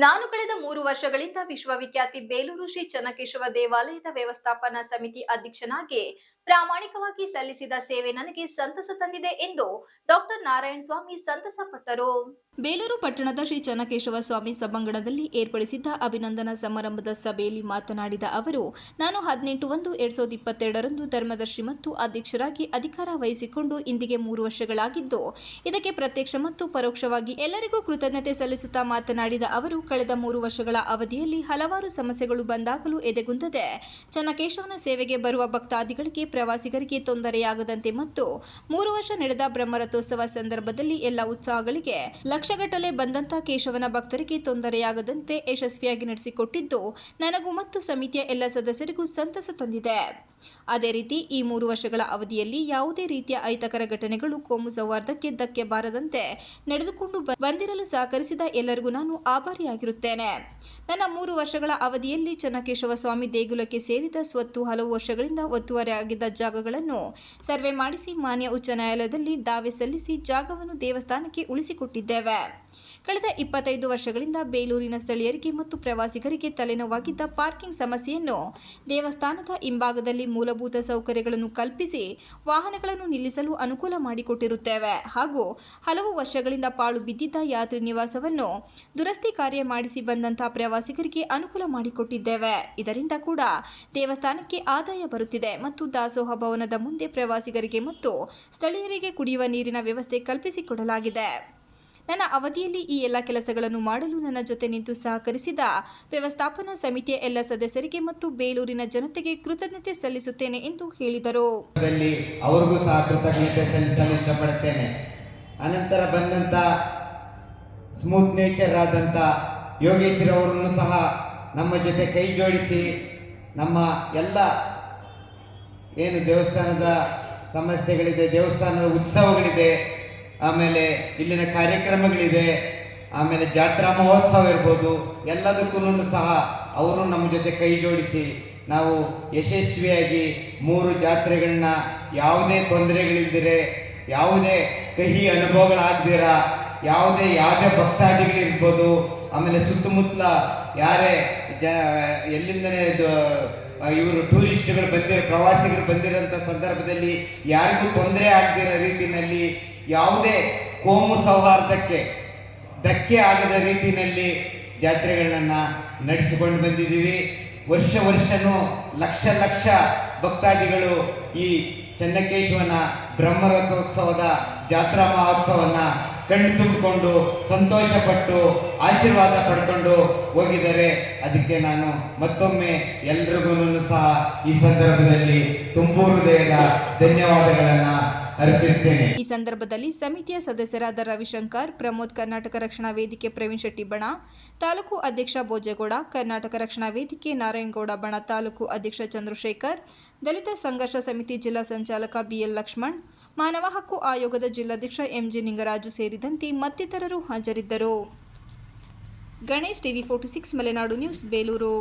ನಾನು ಕಳೆದ ಮೂರು ವರ್ಷಗಳಿಂದ ವಿಶ್ವವಿಖ್ಯಾತಿ ಬೇಲೂರು ಶ್ರೀ ಚನ್ನಕೇಶವ ದೇವಾಲಯದ ವ್ಯವಸ್ಥಾಪನಾ ಸಮಿತಿ ಅಧ್ಯಕ್ಷನಾಗಿ ಪ್ರಾಮಾಣಿಕವಾಗಿ ಸಲ್ಲಿಸಿದ ಸೇವೆ ನನಗೆ ಸಂತಸ ತಂದಿದೆ ಎಂದು ಡಾಕ್ಟರ್ ನಾರಾಯಣ ಸ್ವಾಮಿ ಸಂತಸ ಪಟ್ಟರು ಬೇಲೂರು ಪಟ್ಟಣದ ಶ್ರೀ ಚನ್ನಕೇಶವ ಸ್ವಾಮಿ ಸಭಾಂಗಣದಲ್ಲಿ ಏರ್ಪಡಿಸಿದ್ದ ಅಭಿನಂದನಾ ಸಮಾರಂಭದ ಸಭೆಯಲ್ಲಿ ಮಾತನಾಡಿದ ಅವರು, ನಾನು ಹದಿನೆಂಟು ಒಂದು ಎರಡ್ ಸಾವಿರದ ಇಪ್ಪತ್ತೆರಡರಂದು ಧರ್ಮದರ್ಶಿ ಮತ್ತು ಅಧ್ಯಕ್ಷರಾಗಿ ಅಧಿಕಾರ ವಹಿಸಿಕೊಂಡು ಇಂದಿಗೆ ಮೂರು ವರ್ಷಗಳಾಗಿದ್ದು, ಇದಕ್ಕೆ ಪ್ರತ್ಯಕ್ಷ ಮತ್ತು ಪರೋಕ್ಷವಾಗಿ ಎಲ್ಲರಿಗೂ ಕೃತಜ್ಞತೆ ಸಲ್ಲಿಸುತ್ತಾ ಮಾತನಾಡಿದ ಅವರು, ಕಳೆದ ಮೂರು ವರ್ಷಗಳ ಅವಧಿಯಲ್ಲಿ ಹಲವಾರು ಸಮಸ್ಯೆಗಳು ಬಂದಾಗಲೂ ಎದೆಗುಂದದೆ ಚನ್ನಕೇಶವನ ಸೇವೆಗೆ ಬರುವ ಭಕ್ತಾದಿಗಳಿಗೆ ಪ್ರವಾಸಿಗರಿಗೆ ತೊಂದರೆಯಾಗದಂತೆ ಮತ್ತು ಮೂರು ವರ್ಷ ನಡೆದ ಬ್ರಹ್ಮರಥೋತ್ಸವ ಸಂದರ್ಭದಲ್ಲಿ ಎಲ್ಲ ಉತ್ಸವಗಳಿಗೆ ಲಕ್ಷಗಟ್ಟಲೆ ಬಂದಂತಹ ಕೇಶವನ ಭಕ್ತರಿಗೆ ತೊಂದರೆಯಾಗದಂತೆ ಯಶಸ್ವಿಯಾಗಿ ನಡೆಸಿಕೊಟ್ಟಿದ್ದು ನನಗೂ ಮತ್ತು ಸಮಿತಿಯ ಎಲ್ಲ ಸದಸ್ಯರಿಗೂ ಸಂತಸ ತಂದಿದೆ. ಅದೇ ರೀತಿ ಈ ಮೂರು ವರ್ಷಗಳ ಅವಧಿಯಲ್ಲಿ ಯಾವುದೇ ರೀತಿಯ ಅಹಿತಕರ ಘಟನೆಗಳು ಕೋಮು ಸೌಹಾರ್ದಕ್ಕೆ ಧಕ್ಕೆ ಬಾರದಂತೆ ನಡೆದುಕೊಂಡು ಬಂದಿರಲು ಸಹಕರಿಸಿದ ಎಲ್ಲರಿಗೂ ನಾನು ಆಭಾರಿಯಾಗಿರುತ್ತೇನೆ. ನನ್ನ ಮೂರು ವರ್ಷಗಳ ಅವಧಿಯಲ್ಲಿ ಚನ್ನಕೇಶವ ಸ್ವಾಮಿ ದೇಗುಲಕ್ಕೆ ಸೇರಿದ ಸ್ವತ್ತು ಹಲವು ವರ್ಷಗಳಿಂದ ಒತ್ತುವರಿ ಆಗಿದ್ದ ಜಾಗಗಳನ್ನು ಸರ್ವೆ ಮಾಡಿಸಿ ಮಾನ್ಯ ಉಚ್ಚ ನ್ಯಾಯಾಲಯದಲ್ಲಿ ದಾವೆ ಸಲ್ಲಿಸಿ ಜಾಗವನ್ನು ದೇವಸ್ಥಾನಕ್ಕೆ ಉಳಿಸಿಕೊಟ್ಟಿದ್ದೇವೆ. ಕಳೆದ ಇಪ್ಪತ್ತೈದು ವರ್ಷಗಳಿಂದ ಬೇಲೂರಿನ ಸ್ಥಳೀಯರಿಗೆ ಮತ್ತು ಪ್ರವಾಸಿಗರಿಗೆ ತಲೆನೋವಾಗಿದ್ದ ಪಾರ್ಕಿಂಗ್ ಸಮಸ್ಯೆಯನ್ನು ದೇವಸ್ಥಾನದ ಹಿಂಭಾಗದಲ್ಲಿ ಮೂಲಭೂತ ಸೌಕರ್ಯಗಳನ್ನು ಕಲ್ಪಿಸಿ ವಾಹನಗಳನ್ನು ನಿಲ್ಲಿಸಲು ಅನುಕೂಲ ಮಾಡಿಕೊಟ್ಟಿರುತ್ತೇವೆ. ಹಾಗೂ ಹಲವು ವರ್ಷಗಳಿಂದ ಪಾಳು ಬಿದ್ದಿದ್ದ ಯಾತ್ರಿ ನಿವಾಸವನ್ನು ದುರಸ್ತಿ ಕಾರ್ಯ ಮಾಡಿಸಿ ಬಂದಂತಹ ಪ್ರವಾಸಿಗರಿಗೆ ಅನುಕೂಲ ಮಾಡಿಕೊಟ್ಟಿದ್ದೇವೆ. ಇದರಿಂದ ಕೂಡ ದೇವಸ್ಥಾನಕ್ಕೆ ಆದಾಯ ಬರುತ್ತಿದೆ ಮತ್ತು ದಾಸೋಹ ಭವನದ ಮುಂದೆ ಪ್ರವಾಸಿಗರಿಗೆ ಮತ್ತು ಸ್ಥಳೀಯರಿಗೆ ಕುಡಿಯುವ ನೀರಿನ ವ್ಯವಸ್ಥೆ ಕಲ್ಪಿಸಿಕೊಡಲಾಗಿದೆ. ನನ್ನ ಅವಧಿಯಲ್ಲಿ ಈ ಎಲ್ಲ ಕೆಲಸಗಳನ್ನು ಮಾಡಲು ನನ್ನ ಜೊತೆ ನಿಂತು ಸಹಕರಿಸಿದ ವ್ಯವಸ್ಥಾಪನಾ ಸಮಿತಿಯ ಎಲ್ಲ ಸದಸ್ಯರಿಗೆ ಮತ್ತು ಬೇಲೂರಿನ ಜನತೆಗೆ ಕೃತಜ್ಞತೆ ಸಲ್ಲಿಸುತ್ತೇನೆ ಎಂದು ಹೇಳಿದರು. ಅವರಿಗೂ ಸಹ ಕೃತಜ್ಞತೆ ಸಲ್ಲಿಸಲು ಇಷ್ಟಪಡುತ್ತೇನೆ. ಅನಂತರ ಬಂದಂತ ಸ್ಮೂತ್ ನೇಚರ್ ಆದಂತ ಯೋಗೇಶ್ವರ ಅವರನ್ನು ಸಹ ನಮ್ಮ ಜೊತೆ ಕೈ ಜೋಡಿಸಿ ನಮ್ಮ ಎಲ್ಲ ಏನು ದೇವಸ್ಥಾನದ ಸಮಸ್ಯೆಗಳಿದೆ, ದೇವಸ್ಥಾನದ ಉತ್ಸವಗಳಿದೆ ಆಮೇಲೆ ಇಲ್ಲಿನ ಕಾರ್ಯಕ್ರಮಗಳಿದೆ. ಆಮೇಲೆ ಜಾತ್ರಾ ಮಹೋತ್ಸವ ಇರ್ಬೋದು. ಎಲ್ಲದಕ್ಕೂ ಸಹ ಅವರು ನಮ್ಮ ಜೊತೆ ಕೈ ಜೋಡಿಸಿ ನಾವು ಯಶಸ್ವಿಯಾಗಿ ಮೂರು ಜಾತ್ರೆಗಳನ್ನ ಯಾವುದೇ ತೊಂದರೆಗಳಿದ್ದರೆ ಯಾವುದೇ ಕಹಿ ಅನುಭವಗಳಾಗ್ದಿರ, ಯಾವುದೇ ಯಾವುದೇ ಭಕ್ತಾದಿಗಳಿರ್ಬೋದು. ಆಮೇಲೆ ಸುತ್ತಮುತ್ತಲ ಯಾರೇ ಜ ಎಲ್ಲಿಂದನೇ ಇವರು ಟೂರಿಸ್ಟ್ಗಳು ಬಂದಿರೋ, ಪ್ರವಾಸಿಗರು ಬಂದಿರೋಂಥ ಸಂದರ್ಭದಲ್ಲಿ ಯಾರಿಗೂ ತೊಂದರೆ ಆಗದಿರೋ ರೀತಿಯಲ್ಲಿ ಯಾವುದೇ ಕೋಮು ಸೌಹಾರ್ದಕ್ಕೆ ಧಕ್ಕೆ ಆಗದ ರೀತಿಯಲ್ಲಿ ಜಾತ್ರೆಗಳನ್ನು ನಡೆಸಿಕೊಂಡು ಬಂದಿದ್ದೀವಿ. ವರ್ಷ ವರ್ಷನೂ ಲಕ್ಷ ಲಕ್ಷ ಭಕ್ತಾದಿಗಳು ಈ ಚನ್ನಕೇಶವನ ಬ್ರಹ್ಮರಥೋತ್ಸವದ ಜಾತ್ರಾ ಮಹೋತ್ಸವನ ಕಣ್ಣು ತುಂಬಿಕೊಂಡು ಸಂತೋಷಪಟ್ಟು ಆಶೀರ್ವಾದ ಪಡ್ಕೊಂಡು ಹೋಗಿದ್ದಾರೆ. ಅದಕ್ಕೆ ನಾನು ಮತ್ತೊಮ್ಮೆ ಎಲ್ರಿಗೂ ಸಹ ಈ ಸಂದರ್ಭದಲ್ಲಿ ತುಂಬು ಹೃದಯದ ಧನ್ಯವಾದಗಳನ್ನು ಅರ್ಪಿಸ್ತೇನೆ. ಈ ಸಂದರ್ಭದಲ್ಲಿ ಸಮಿತಿಯ ಸದಸ್ಯರಾದ ರವಿಶಂಕರ್, ಪ್ರಮೋದ್ ಕರ್ನಾಟಕ ರಕ್ಷಣಾ ವೇದಿಕೆ ಪ್ರವೀಣ್ ಶೆಟ್ಟಿ ಬಣ ತಾಲೂಕು ಅಧ್ಯಕ್ಷ ಭೋಜೇಗೌಡ, ಕರ್ನಾಟಕ ರಕ್ಷಣಾ ವೇದಿಕೆ ನಾರಾಯಣಗೌಡ ಬಣ, ತಾಲೂಕು ಅಧ್ಯಕ್ಷ ಚಂದ್ರಶೇಖರ್, ದಲಿತ ಸಂಘರ್ಷ ಸಮಿತಿ ಜಿಲ್ಲಾ ಸಂಚಾಲಕ ಬಿಎಲ್ ಲಕ್ಷ್ಮಣ್ ಮಾನವ ಹಕ್ಕು ಆಯೋಗದ ಜಿಲ್ಲಾಧ್ಯಕ್ಷ ಎಂಜಿ ನಿಂಗರಾಜು ಸೇರಿದಂತೆ ಮತ್ತಿತರರು ಹಾಜರಿದ್ದರು. Ganesh TV forty six, Malenadu news, Belur.